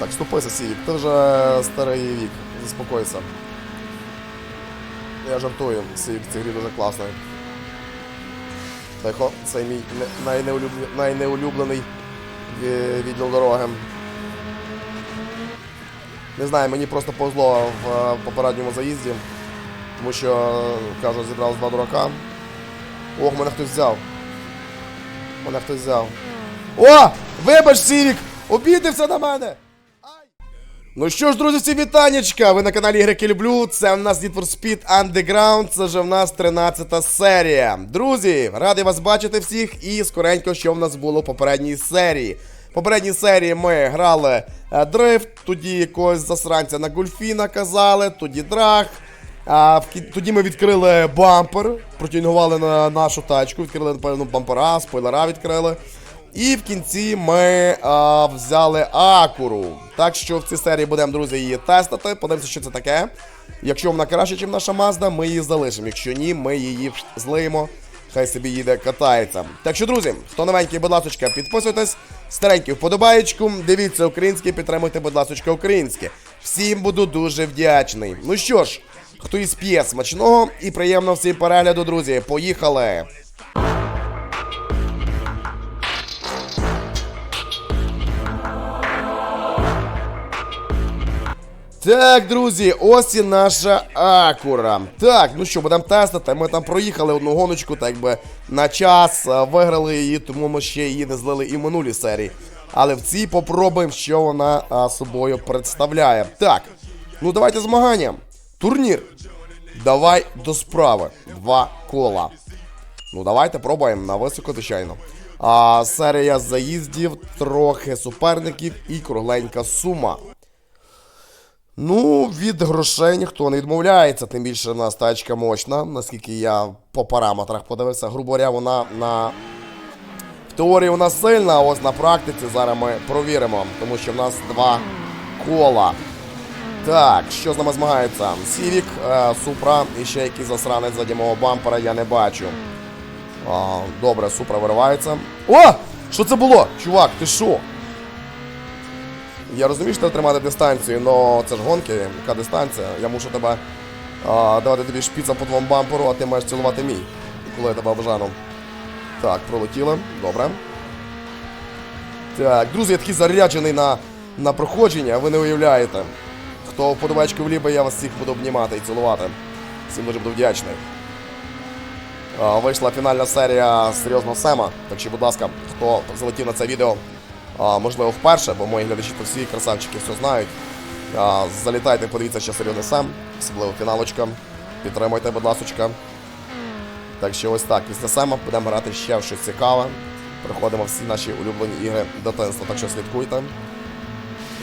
Так, ступися, Сівік, ти вже старий вік, заспокойся. Я жартую, Сівік в цій грі дуже класний. Тихо, це мій не- найнеулюблений, найнеулюблений відділ дороги. Не знаю, мені просто повезло в е, попередньому заїзді, тому що, кажу, зібрав два дурака. Ох, мене хтось взяв. Мене хтось взяв. О! Вибач, Сівік! Обідився на мене! Ну що ж, друзі, всі вітанечка! Ви на каналі Ігрики Люблю. Це в нас Need for Speed Underground. Це вже в нас 13 серія. Друзі, радий вас бачити всіх і скоренько, що в нас було в попередній серії. В попередній серії ми грали е, дрифт, тоді якогось засранця на гольфі наказали, тоді драг. А, тоді ми відкрили бампер, протюнгували на нашу тачку, відкрили, напевно, бампера, спойлера відкрили. І в кінці ми а, взяли Акуру. Так що в цій серії будемо, друзі, її тестити. Подивимося, що це таке. Якщо вона краще, ніж наша Мазда, ми її залишимо. Якщо ні, ми її злиємо. Хай собі їде, катається. Так що, друзі, хто новенький, будь ласка, підписуйтесь. Старенький вподобаєчку. Дивіться українське, підтримуйте, будь ласка, українське. Всім буду дуже вдячний. Ну що ж, хто із п'є смачного і приємного всім перегляду, друзі. Поїхали! Так, друзі, ось і наша Акура. Так, ну що, будемо тестити. Ми там проїхали одну гоночку, так би на час, виграли її, тому ми ще її не злили і в минулій серії. Але в цій попробуємо, що вона а, собою представляє. Так, ну давайте змагання. Турнір. Давай до справи. Два кола. Ну, давайте пробуємо на високо, звичайно. А, серія заїздів, трохи суперників і кругленька сума. Ну, від грошей ніхто не відмовляється, тим більше в нас тачка мощна, наскільки я по параметрах подивився. Грубо говоря, вона на. В теорії вона сильна, а ось на практиці зараз ми провіримо, тому що в нас два кола. Так, що з нами змагається? Сівік, е, Супра і ще якийсь засранець заді мого бампера я не бачу. А, добре, Супра виривається. О! Що це було? Чувак, ти що? Я розумію, що треба тримати дистанцію, але це ж гонки, яка дистанція. Я мушу тебе а, давати тобі шпіца по твоєму бамперу, а ти маєш цілувати мій, коли я тебе обжану. Так, пролетіли, добре. Так, друзі, я такий заряджений на, на проходження, ви не уявляєте. Хто вподобайки вліби, я вас всіх буду обнімати і цілувати. Всім дуже буду вдячний. Вийшла фінальна серія серйозного Сема. Так що, будь ласка, хто залетів на це відео, а, можливо, вперше, бо мої глядачі то всі красавчики все знають. А, залітайте, подивіться, що серйозний Сем, особливо фіналочка. Підтримуйте, будь ласочка. Так що ось так, після Сема будемо грати ще в щось цікаве. Приходимо всі наші улюблені ігри дитинства, так що слідкуйте.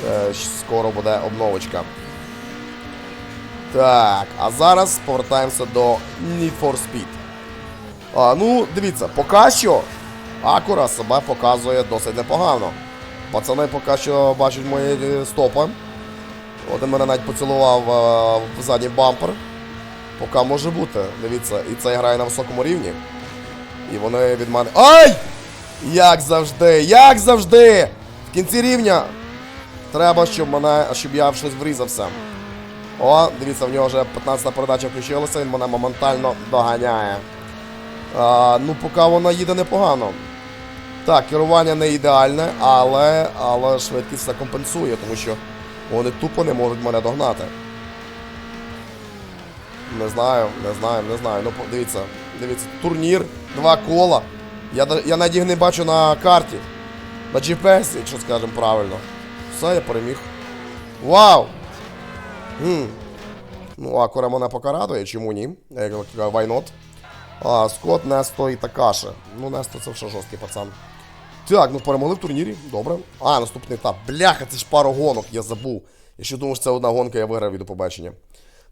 Е, скоро буде обновочка. Так, а зараз повертаємося до Need for Speed. А, ну, дивіться, поки що Акура себе показує досить непогано. Пацани поки що бачать мої е, стопи. Один мене навіть поцілував е, в задній бампер. Поки може бути. Дивіться, і це грає на високому рівні. І вони від мене. Ай! Як завжди! Як завжди! В кінці рівня треба, щоб мене, щоб я щось врізався. О, дивіться, в нього вже 15-та передача включилася, він мене моментально доганяє. А, ну, поки вона їде непогано. Так, керування не ідеальне, але, але швидкість це компенсує, тому що вони тупо не можуть мене догнати. Не знаю, не знаю, не знаю. Ну, дивіться, дивіться, турнір, два кола. Я, я навіть їх не бачу на карті. На GPS, якщо скажемо правильно. Все, я переміг. Вау! Хм. Ну, Акура мене поки радує, чому ні? Я кажу? А, Скот, Несто і Такаше. Ну, Несто це вже жорсткий пацан. Так, ну перемогли в турнірі, добре. А, наступний етап. Бляха, це ж пару гонок, я забув. Я ще думав, що це одна гонка, я виграв від до побачення.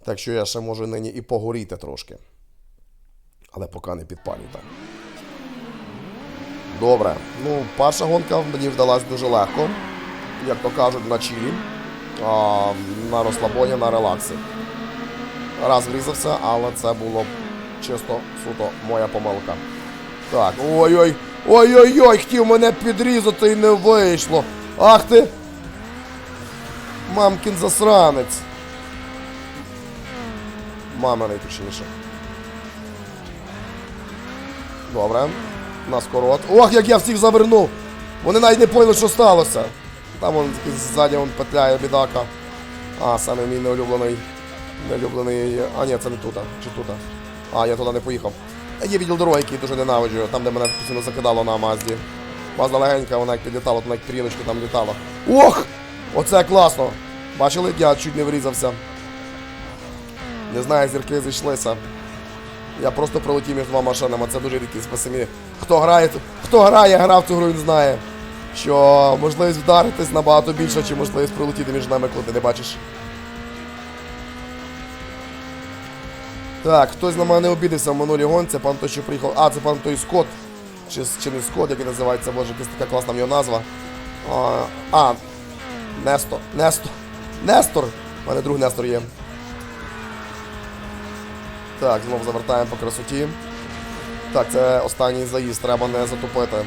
Так що я ще можу нині і погоріти трошки. Але поки не підпалюю так. Добре. Ну, перша гонка мені вдалась дуже легко. Як то кажуть, на чилі. А, на розслабоні, на релаксі. Раз врізався, але це було чисто суто моя помилка. Так, ой-ой, ой-ой-ой, хотів мене підрізати і не вийшло. Ах ти! Мамкін засранець. Маминий точніше. Добре. Нас корот. Ох, як я всіх завернув! Вони навіть не поняли, що сталося. Там вон ззаді вон петляє бідака. А, саме мій неулюблений. Неулюблений. А ні, це не тут. Чи тут? А, я туди не поїхав. Є відділ дороги, який дуже ненавиджу, там, де мене постійно закидало на Мазді. Мазда легенька, вона як підлітала, то навіть піріночки там літала. Ох! Оце класно! Бачили, як я чуть не врізався. Не знаю, зірки зійшлися. Я просто пролетів між двома машинами, це дуже рідкість по самі. Хто грає, хто грає, грав цю гру, він знає, що можливість вдаритись набагато більша, ніж можливість пролетіти між нами, коли ти не бачиш. Так, хтось на мене обідався в минулій гонці, пан той, що приїхав. А, це пан той Скотт. Чи, чи не Скотт, який називається, боже, якась така класна в нього назва. А, а Нестор. Нестор. Нестор! У мене друг Нестор є. Так, знову завертаємо по красоті. Так, це останній заїзд, треба не затупити.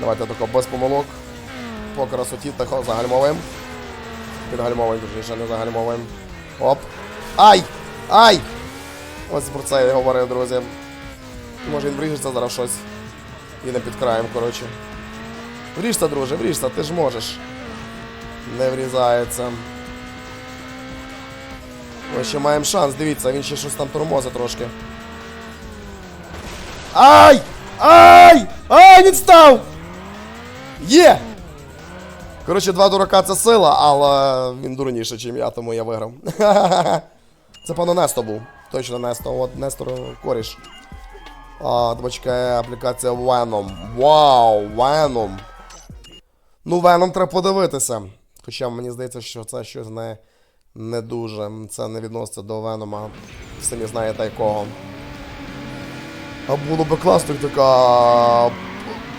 Давайте тако без помилок. По красоті, тихо, загальмовуємо. Підгальмовуємо, точніше, не загальмовуємо. Оп. Ай! Ай! Ось про це я говорив, друзі. Може він вріжеться зараз щось. Не під краєм, коротше. Вріжся, друже, вріжся, ти ж можеш. Не врізається. Ми ще маємо шанс, дивіться, він ще щось там тормозить трошки. Ай! Ай! Ай, він став! Є! Коротше, два дурака це сила, але він дурніше, ніж я, тому я виграв. Це пано Несто був. Точно Несто. От Нестор коріш. А, Дочка, аплікація Venom. Вау, Venom. Ну, Venom треба подивитися. Хоча мені здається, що це щось не, не дуже. Це не відноситься до Венома. Самі знаєте якого. А було би класно, така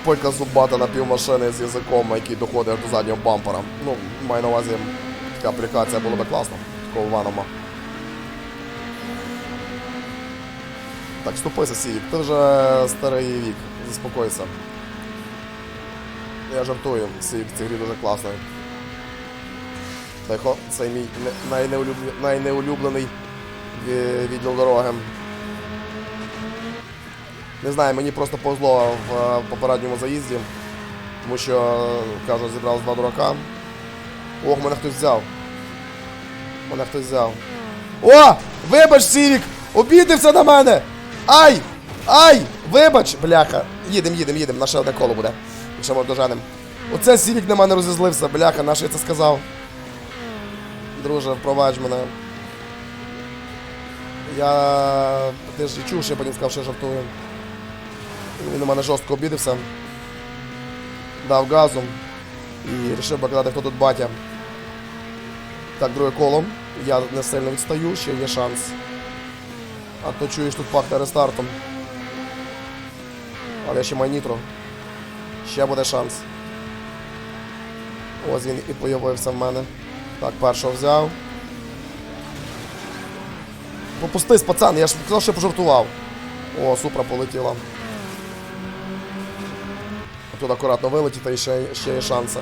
пика зубата на півмашини з язиком, який доходить до заднього бампера. Ну, маю на увазі, така аплікація було би класно. Такого Венома. Так, ступися, Сівік, ти вже старий вік, заспокойся. Я жартую, Сівік в цій грі дуже класний. Тихо, це мій не- найнеулюблений, найнеулюблений е, відділ дороги. Не знаю, мені просто повезло в е, попередньому заїзді, тому що, кажу, зібрав два дурака. Ох, мене хтось взяв. Мене хтось взяв. О! Вибач, Сівік! Обідився на мене! Ай! Ай! Вибач! Бляха! Їдем, їдем, їдем, наше одне коло буде. Якщо ми доженем. Оце Сівік на мене розізлився, бляха, наш я це сказав. Друже, впровадь мене. Я. Ти ж чув, що я потім сказав, що я жартую. Він на мене жорстко обідився. Дав газу. І вирішив показати, хто тут батя. Так, друге коло. Я не сильно відстаю, ще є шанс. А то чуєш, тут пахне рестартом. Але ще маю нітро. Ще буде шанс. Ось він і появився в мене. Так, першого взяв. Попустись, пацан, я ж казав, що пожартував. О, супра полетіла. Тут акуратно вилетіти і ще, ще є шанси.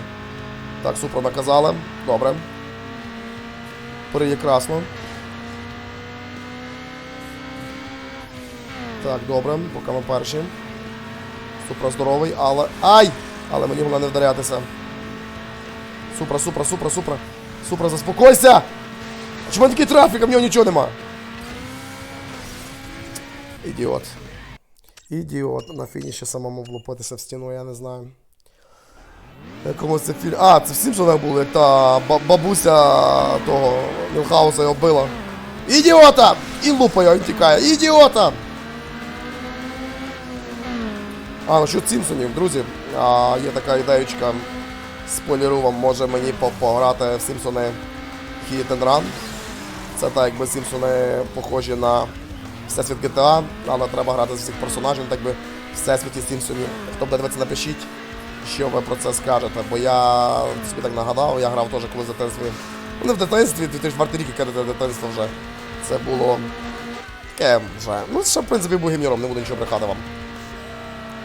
Так, супра наказали. Добре. Переє красно. Так, добре, поки ми перші. Супра здоровий, але. Ай! Але мені головне не вдарятися. Супра, супра, супра, супра. Супра, заспокойся! Чому такий трафік, а в нього нічого нема? Ідіот. Ідіот. На фініші самому влупитися в стіну, я не знаю. Якомусь це фільм. А, це в Сімпсонах було, як та бабуся того Мілхауса його била. Ідіота! І лупає, він тікає. Ідіота! А, насчет Сімпсонів, друзі, а, є така ідеєчка. Спойлеру вам, може мені пограти в Сімпсони Hit and Run. Це так, якби Сімпсони похожі на Всесвіт GTA, але треба грати з всіх персонажів, так би Всесвіті Сімпсонів. Хто буде дивитися, напишіть, що ви про це скажете. Бо я собі так нагадав, я грав теж коли в дитинстві. Ну, в дитинстві, 2004 рік, яке дитинство вже. Це було таке вже. Ну, ще, в принципі, був гімніром, не буду нічого брехати вам.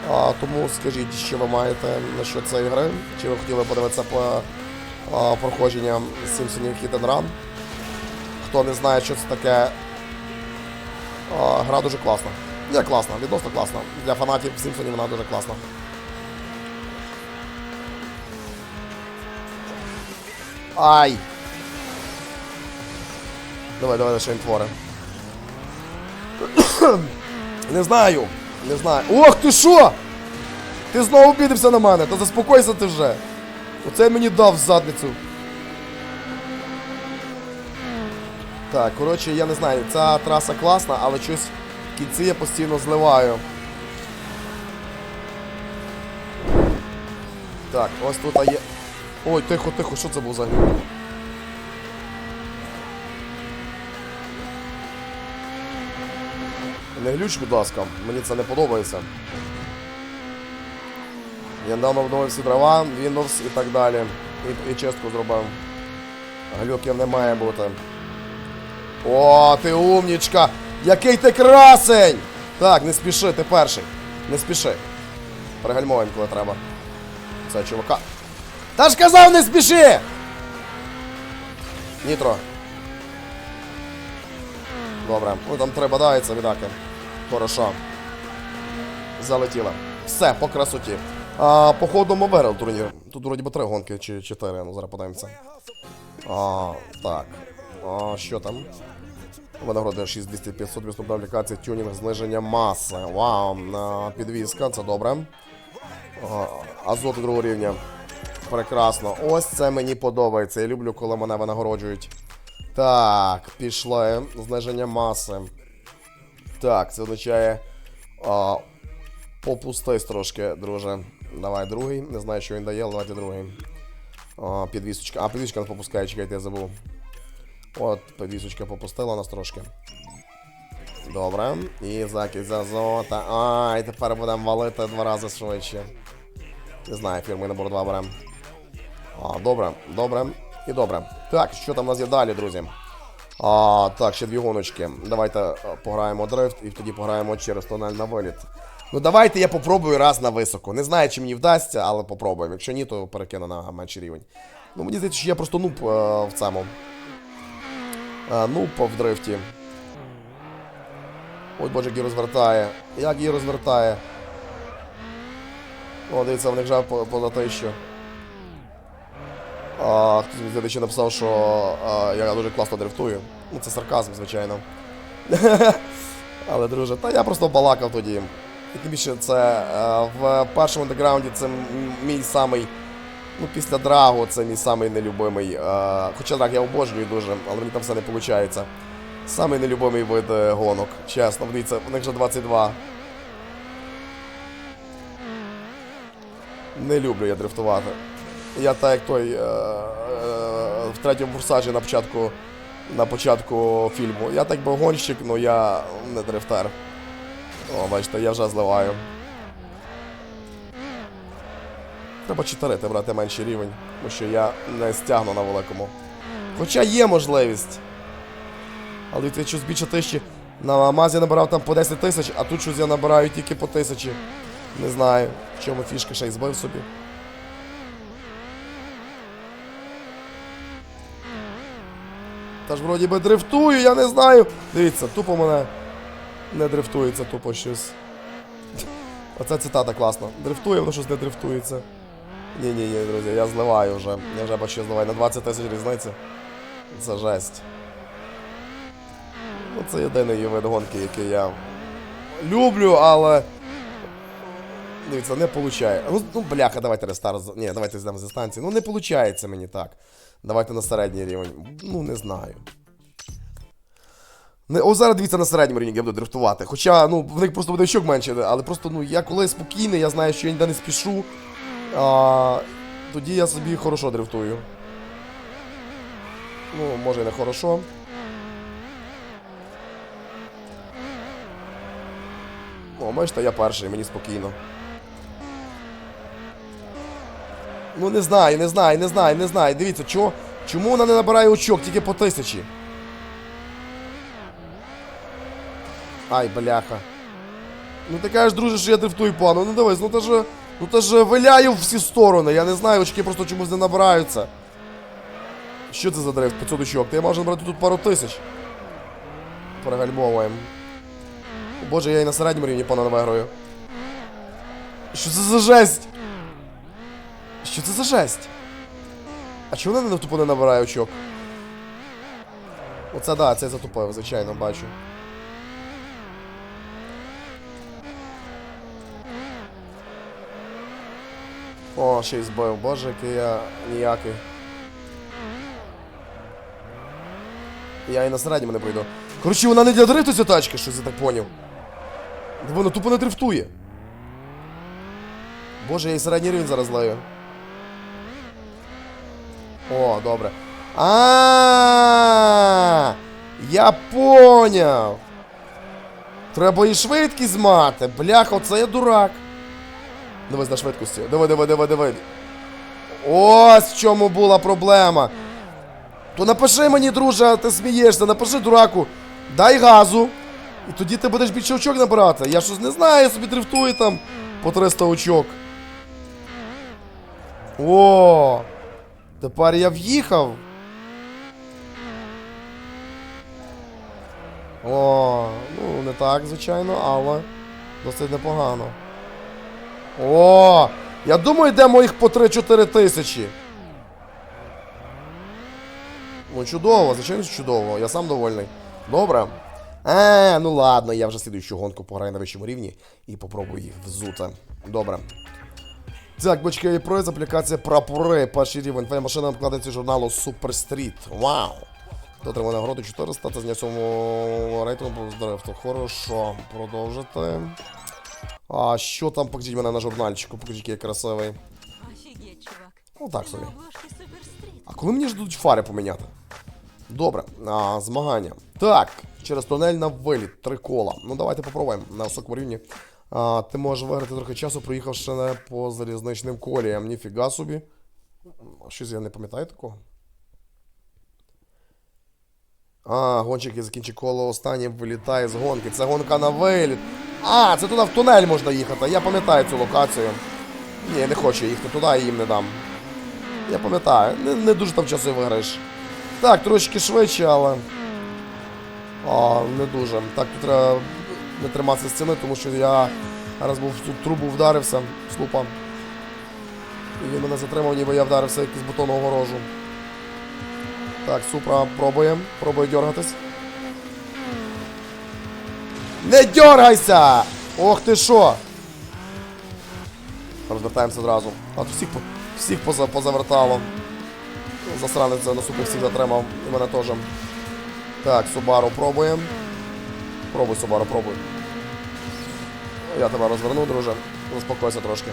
А, тому скажіть, що ви маєте насчет цієї гри, чи ви хотіли подивитися по а, проходження Simpsons Hit and Run. Хто не знає, що це таке, а, гра дуже класна. Не класна, відносно класна. Для фанатів Сімпсонів вона дуже класна. Ай! Давай, давай, що він творить. Не знаю. Не знаю. Ох ти що! Ти знову обідився на мене, та заспокойся ти вже. Оце мені дав в задницю. Так, коротше, я не знаю, ця траса класна, але щось в кінці я постійно зливаю. Так, ось тут є. Ой, тихо, тихо, що це був за глюк? Не глюч, будь ласка, мені це не подобається. Я недавно обновив всі дрова, Windows і так далі. І, і чистку зробив. Глюків не має бути. О, ти умнічка! Який ти красень! Так, не спіши, ти перший. Не спіши. Пригальмовуємо, коли треба. Це чувака. Та ж казав, не спіши! Нітро. Добре. Ну там треба дається, відаки. Хорошо. Залетіло. Все, по красоті. А, походу ми виграли турнір. Тут вроді би три гонки чи чотири, ну зараз подивимося. А, так. А, що там? Винагороди 6200 500 виступна аплікація, тюнінг, зниження маси. Вау, а, підвізка, це добре. Азот другого рівня. Прекрасно. Ось це мені подобається. Я люблю, коли мене винагороджують. Так, пішли. Зниження маси. Так, це означає. А, попустись трошки, друже. Давай другий. Не знаю, що він дає, але давайте другий. А, підвісочка. А, підвісочка не попускає, чекайте, я забув. От, підвісочка попустила нас трошки. Добре. І закись азота. Ай, тепер будемо валити два рази швидше. Не знаю, фірми набор 2 беремо. Добре, добре і добре. Так, що там у нас є далі, друзі? А, так, ще дві гоночки. Давайте а, пограємо дрифт і тоді пограємо через тунель на виліт. Ну давайте я попробую раз на високо. Не знаю, чи мені вдасться, але попробуємо. Якщо ні, то перекину на менший рівень. Ну мені здається, що я просто нуб е, в цьому. Е, нуб в дрифті. Ой, боже, як її розвертає. Як її розвертає. О, дивіться, в них вже по- поза тисячу. А, хтось здається, ще написав, що а, я дуже класно дрифтую. Ну, це сарказм, звичайно. Але, друже, та я просто балакав тоді. Тим більше це е, в першому андеграунді це мій самий. Ну, після Драгу це мій самий нелюбимий. Е, хоча так, я обожнюю дуже, але мені там все не виходить. Самий нелюбимий вид е, гонок. Чесно, дивіться, у них вже 22. Не люблю я дрифтувати. Я так як той е, е, в третьому форсажі на початку, на початку фільму. Я так би гонщик, але я не дрифтер. О, бачите, я вже зливаю. Треба читерити, брати менший рівень, тому що я не стягну на великому. Хоча є можливість. Але ти щось більше тисячі. На Мазі набирав там по 10 тисяч, а тут щось я набираю тільки по тисячі. Не знаю, в чому фішка ще й збив собі. Та ж вроді би дрифтую, я не знаю. Дивіться, тупо мене не дрифтується, тупо щось. Оце цитата класна. Дрифтує, воно щось не дрифтується. Ні-ні-ні, друзі, я зливаю вже. Я вже бачу, зливаю на 20 тисяч різниці. Це жесть. Ну, це єдиний вид гонки, який я люблю, але. Дивіться, не виходить. Ну, ну бляха, давайте рестарт. Ні, давайте здам зі станції. Ну не виходить мені так. Давайте на середній рівень. Ну, не знаю. Не, о, зараз дивіться на середньому рівні, я буду дрифтувати. Хоча, ну, в них просто буде щок менше, але просто, ну, я коли спокійний, я знаю, що я ніде не спішу. А, тоді я собі хорошо дрифтую. Ну, може і не хорошо. О, бачите, я перший, мені спокійно. Ну не знаю, не знаю, не знаю, не знаю. Дивіться, чо, чому вона не набирає очок тільки по тисячі? Ай, бляха. Ну ти кажеш, друже, що я дрифтую погано. Ну дивись, ну та ж. Ну та ж виляю в всі сторони. Я не знаю, очки просто чомусь не набираються. Що це за дрифт? 500 очок. Ти можеш брати тут пару тисяч. Перегальмовуємо. Боже, я і на середньому рівні понад виграю. Що це за жесть? Що це за жесть? А чому вона тупо не набирає очок? Оце да, це затупив, звичайно, бачу. О, ще й збив. Боже, який я ніякий. Я і на середньому не пройду. Коротше, вона не для дрифту ця тачка, щось я так поняв. Вона тупо не дрифтує. Боже, я і середній рівень зараз лаю. О, добре. А, я поняв. Треба і швидкість мати. Бляха, оце я дурак. Дивись на швидкості. Диви, диви, диви, диви. Ось в чому була проблема. То напиши мені, друже, ти смієшся, напиши дураку, дай газу. І тоді ти будеш більше очок набирати. Я щось не знаю, я собі дрифтую там по 300 очок. О! Тепер я в'їхав. О, ну не так, звичайно, але досить непогано. О! Я думаю, йдемо їх по 3-4 тисячі. Ну, чудово, звичайно, чудово. Я сам довольний. Добре. А, ну ладно, я вже слідуючу гонку пограю на вищому рівні і попробую їх взути. Добре. Так, бачки, проєкт, аплікація прапори, перший рівень. Твоя машина вкладається журналу Super Street. Вау! Хто отримав нагороду 400, та зняв цьому рейтингу з дрифту. Хорошо, продовжити. А що там, покажіть мене на журнальчику, покажіть, який я красивий. Офігеть, чувак. Ну так собі. А коли мені ж дадуть фари поміняти? Добре, а, змагання. Так, через тунель на виліт, три кола. Ну давайте попробуємо на високому рівні. А, ти можеш виграти трохи часу, проїхавши не по залізничним коліям. Ніфіга собі. Щось я не пам'ятаю такого. А, гонщик, який закінчить коло останнім вилітає з гонки. Це гонка на виліт. А, це туди в тунель можна їхати. Я пам'ятаю цю локацію. Ні, не хочу їхати туди, я їм не дам. Я пам'ятаю, не, не дуже там часу виграєш. Так, трошки швидше, але. А, не дуже. Так, тут треба не триматися стіни, тому що я раз був в цю трубу вдарився з лупа. І він мене затримав, ніби я вдарився якийсь бетонну огорожу. Так, супра, пробуємо. Пробує дергатись. Не дергайся! Ох ти що! Розвертаємося одразу. А тут всіх, всіх поза, позавертало. Засранець на супер всіх затримав. І мене теж. Так, Субару пробуємо. Пробуй, Субару, пробуй. Я тебе розверну, друже. Заспокойся трошки.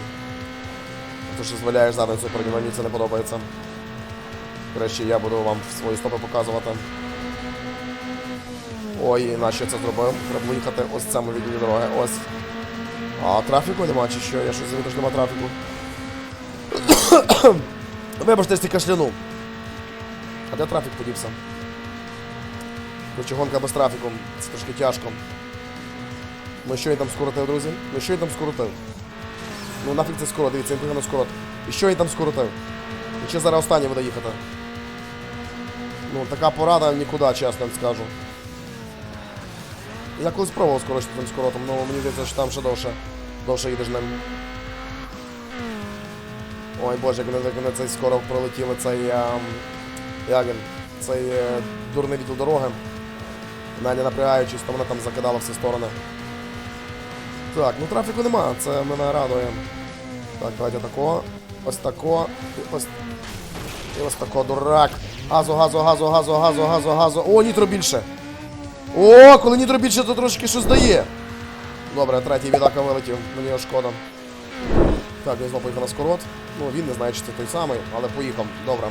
Ти що зваляєш задницю переді мені це не подобається. Краще я буду вам свої стопи показувати. Ой, нащо це зробив? Треба їхати ось в цьому відділі дороги. Ось. А трафіку нема чи що? Я щось завітаж нема трафіку. Вибачте, стільки кашляну. А де трафік подівся? Короче, гонка без трафіку. Це трошки тяжко. Ну що він там скоротив, друзі? Ну що він там скоротив? Ну нафіг це скоро, дивіться, він погано скорот. І що він там скоротив? І ще зараз останній буде їхати. Ну, така порада нікуди, чесно вам скажу. Я колись пробував скорочити тим скоротом, але мені здається, що там ще довше, довше їдеш ним. Ой боже, як вони, вони цей скоро пролетіли цей. А, як він? Цей е, дурний відділ дороги. Навіть не напрягаючись, то мене там закидало всі сторони. Так, ну трафіку нема, це мене радує. Так, давайте тако. Ось тако. І ось. І ось тако, дурак. Газу, газу, газу, газу, газу, газу, газу. О, нітро більше. О, коли нітро більше, то трошки щось дає. Добре, третій відака вилетів, мені шкода. Так, він знову поїхав на скорот. Ну, він не знає, чи це той самий, але поїхав. Добре.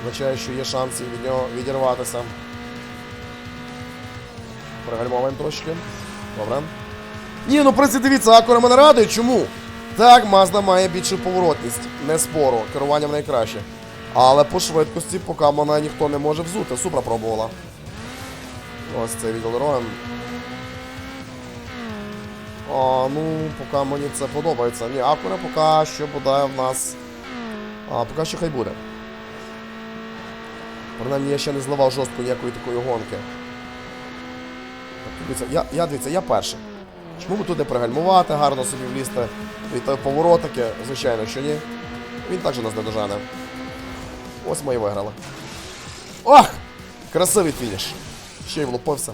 Означає, що є шанс від нього відірватися. Перегальмовуємо трошки. Добре. Ні, ну в принципі, дивіться, Акура мене радує. Чому? Так, Мазда має більшу поворотність. Не спору, керування в найкраще. Але по швидкості, поки мене ніхто не може взути. Супра пробувала. Ось цей відділ дороги. А, ну, поки мені це подобається. Ні, Акура поки що буде в нас. А, поки що хай буде. Принаймні я ще не зливав жорстко ніякої такої гонки. Дивіться, я, я дивіться, я перший. Чому тут не пригальмувати, гарно собі влізти від того поворотики? Звичайно, що ні. Він також нас не дожане. Ось ми і виграли. Ох! Красивий фініш. Ще й влупився.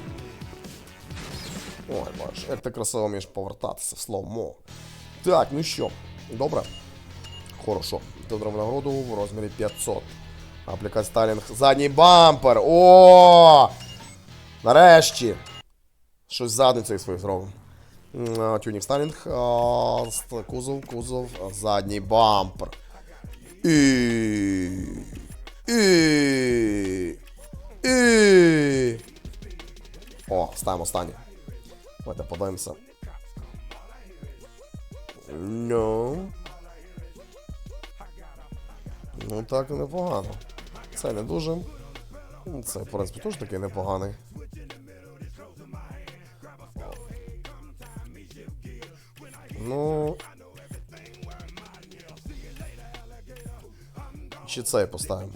Ой, бачиш, як ти красиво вмієш повертатися в слово. Так, ну що, добре. Хорошо. Отримав нагороду в розмірі 500. Аплікація Сталінг. Задній бампер. О! Нарешті. Щось задницею свою зробив. Тюнінг Сталінг. Кузов, кузов, задній бампер. І. І. І. О, ставимо останнє. Давайте подивимося. Ну. Ну так непогано. Це не дуже. Це, в принципі, теж такий непоганий. Цей поставимо?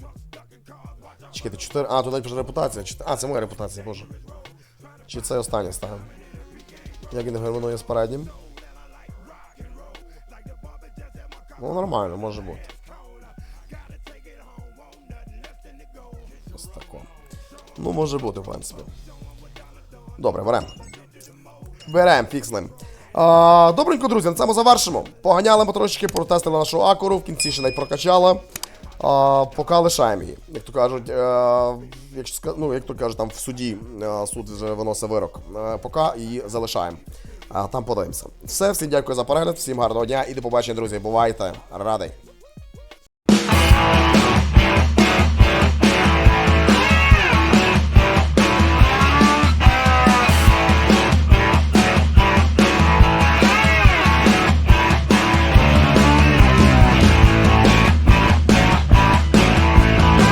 Чекайте, 4. А, тут навіть вже репутація. А, це моя репутація, боже. Чи це останнє ставимо? Як він гармонує з переднім? Ну, нормально, може бути. Ось тако. Ну, може бути, в принципі. Добре, беремо. Фіг з ним. Добренько, друзі, на цьому завершимо. Поганяли ми трошечки, протестили нашу акуру, в кінці ще навіть прокачали. А, поки лишаємо її. Як то кажуть, а, якщо, ну, як то кажуть, там в суді а, суд вже виносить вирок. А, поки її залишаємо. А там подивимося. Все, всім дякую за перегляд, всім гарного дня і до побачення, друзі. Бувайте. Радий.